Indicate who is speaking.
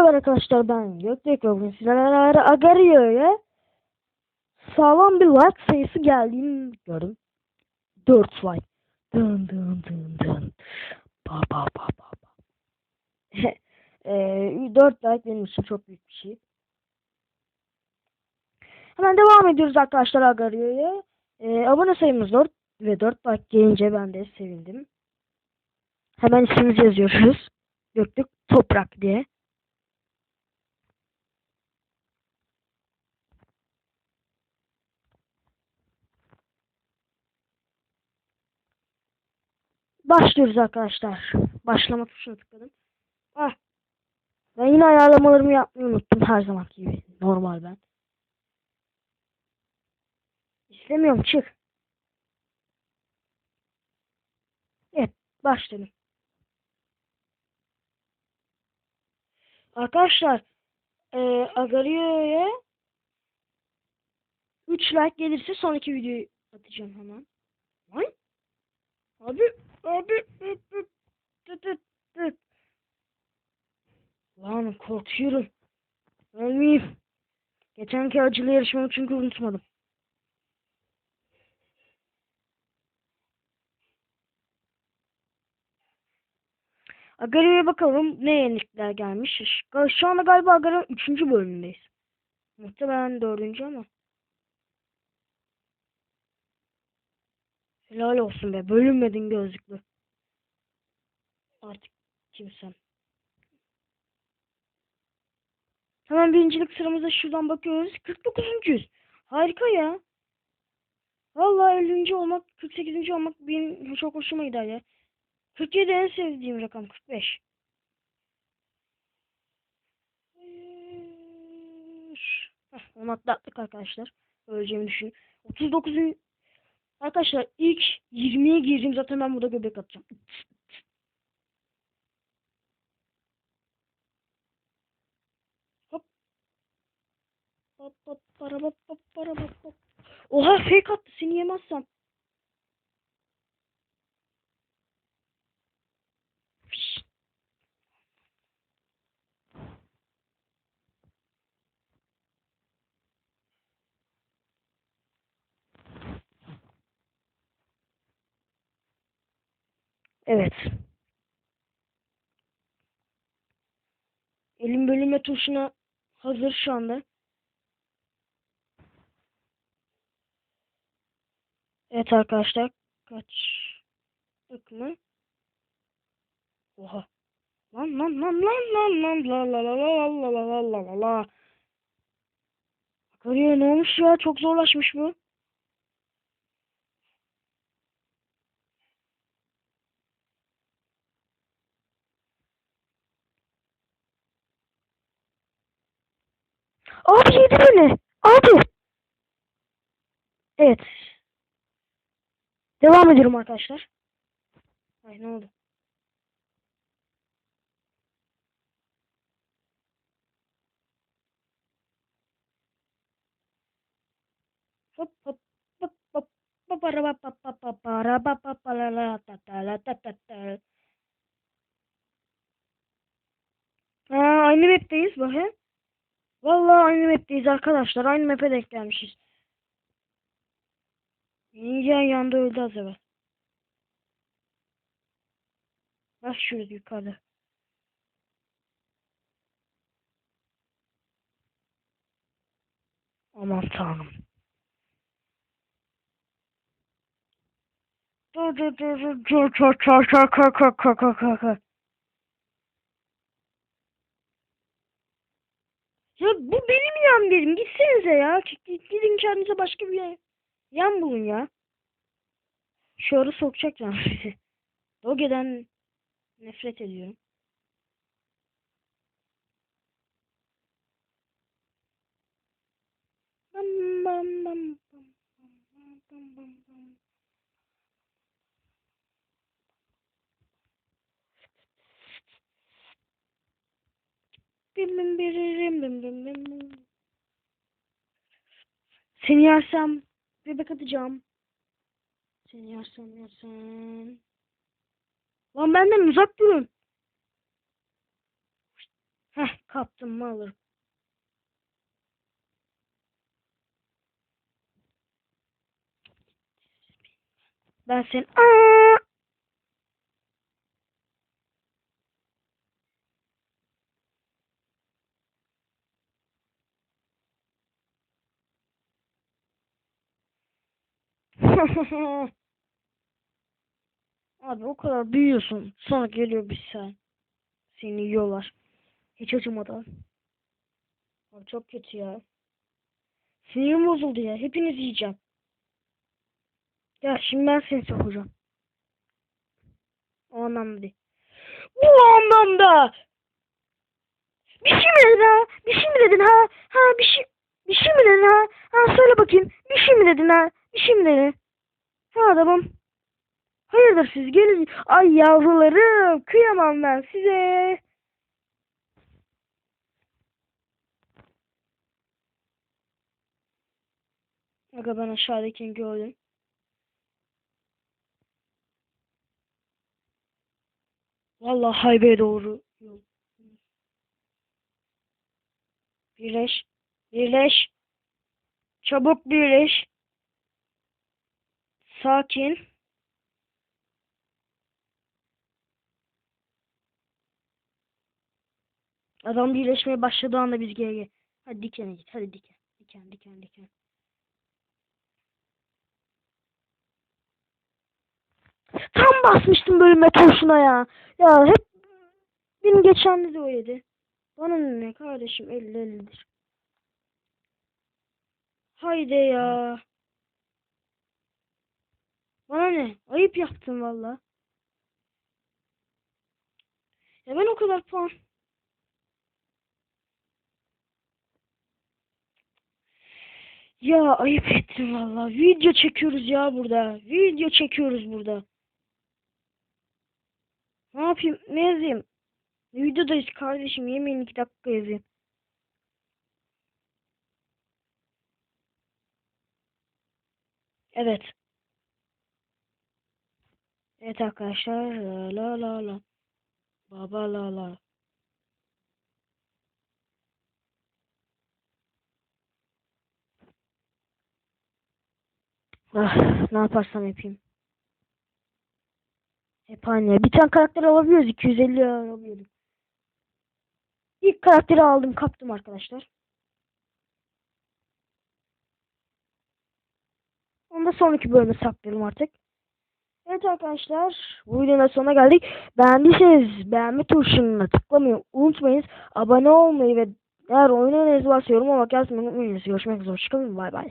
Speaker 1: Evet merhaba arkadaşlar ben Gökbek ve bugün sizlerle Agario'ya sağlam bir like sayısı geldiğini gördüm. 4 like. Dın dın dın dın. Ba ba ba ba ba. Eee 4 like benim için çok büyük bir şey. Hemen devam ediyoruz arkadaşlar Agario'ya. Eee abone sayımız 4 ve 4 like gelince ben de sevindim. Hemen ismimizi yazıyoruz. Göktürk Toprak diye. Başlıyoruz arkadaşlar. Başlama tuşuna tıkladım. Ah. Ben yine ayarlamalarımı yapmayı unuttum her zaman gibi. Normal ben. İstemiyorum çık. Evet başladım. Arkadaşlar eee Agario'ya 3 like gelirse sonraki videoyu atacağım hemen. Lan? Abi, abi, tıt tıt tıt. Lan korkuyorum. Ölmeyeyim. Geçenki acılı yarışmamı çünkü unutmadım. Agari'ye bakalım ne yenilikler gelmiş. Şu- anda galiba Agari'nin 3. bölümündeyiz. Muhtemelen 4. ama. Helal olsun be. Bölünmedin gözlüklü. Artık kimsem. Hemen birincilik sıramıza şuradan bakıyoruz. 49. Harika ya. Vallahi 50. olmak, 48. olmak benim çok hoşuma gider ya. 47 en sevdiğim rakam 45. Heh, onu atlattık arkadaşlar. Öleceğimi düşün. 39. Arkadaşlar ilk 20'ye girdim zaten ben burada göbek atacağım. Hop. Hop hop para hop hop para hop. Oha fake attı seni yemezsem. Evet. Elim bölünme tuşuna hazır şu anda. Evet arkadaşlar. Kaç mı? Oha. Lan lan lan lan lan lan la la la la la la la la la la. Karıya ne olmuş ya? Çok zorlaşmış bu. Abi yedi beni. Abi. Evet. Devam ediyorum arkadaşlar. Ay ne oldu? Hop hop hop hop hop Aa, aynı map'teyiz bakın. Aynı map'teyiz arkadaşlar. Aynı map'e denk gelmişiz. Ninja yanında öldü az evvel. Bak şurada yukarıda. Aman tanrım. Dur dur dur dur dur dur dur dur dur dur dur dur dur dur. Ya bu benim yan dedim. Gitsenize ya. Gidin kendinize başka bir yan bulun ya. Şu ara sokacak sizi. Doge'den nefret ediyorum. Seni yersem bebek atacağım. Seni yersem yersem. Lan benden uzak durun. Heh Kaptım mı alırım. Ben sen Aa! Abi o kadar büyüyorsun. Sonra geliyor bir sen. Seni yiyorlar. Hiç acımadan. Abi çok kötü ya. Sinirim bozuldu ya. Hepiniz yiyeceğim. Ya şimdi ben seni sokacağım. O anlamda. Bu anlamda. Bir şey mi dedin ha? Bir şey mi dedin ha? Ha bir şey bir şey mi dedin ha? Ha söyle bakayım. Bir şey mi dedin ha? Bir şey mi dedin? Ha adamım. Hayırdır siz gelin. Ay yavrularım kıyamam ben size. Aga ben aşağıdakini gördüm. Vallahi haybeye doğru. Birleş. Birleş. Çabuk birleş. Sakin. Adam birleşmeye başladığı anda biz geri. Hadi dikene git. Hadi diken. Diken diken diken. Tam basmıştım bölüme turşuna ya. Ya hep benim geçen de öyleydi. Bana ne kardeşim 50 50'dir. Haydi ya. Bana ne? Ayıp yaptın valla. Ya ben o kadar puan. Ya ayıp ettin valla. Video çekiyoruz ya burada. Video çekiyoruz burada. Ne yapayım? Ne yazayım? Videodayız kardeşim. Yemeğin iki dakika yazayım. Evet. Evet arkadaşlar. La la la. Baba la la. Ah, ne yaparsam yapayım. Hep aynı. Bir tane karakter alabiliyoruz. 250 lira alabiliyordum. İlk karakteri aldım. Kaptım arkadaşlar. Onu da sonraki bölüme saklayalım artık. Evet arkadaşlar. Bu videonun sonuna geldik. Beğendiyseniz beğenme tuşuna tıklamayı unutmayın. Abone olmayı ve eğer oyun öneriniz varsa yorum olarak yazmayı unutmayınız. Görüşmek üzere. Hoşçakalın. Bay bay.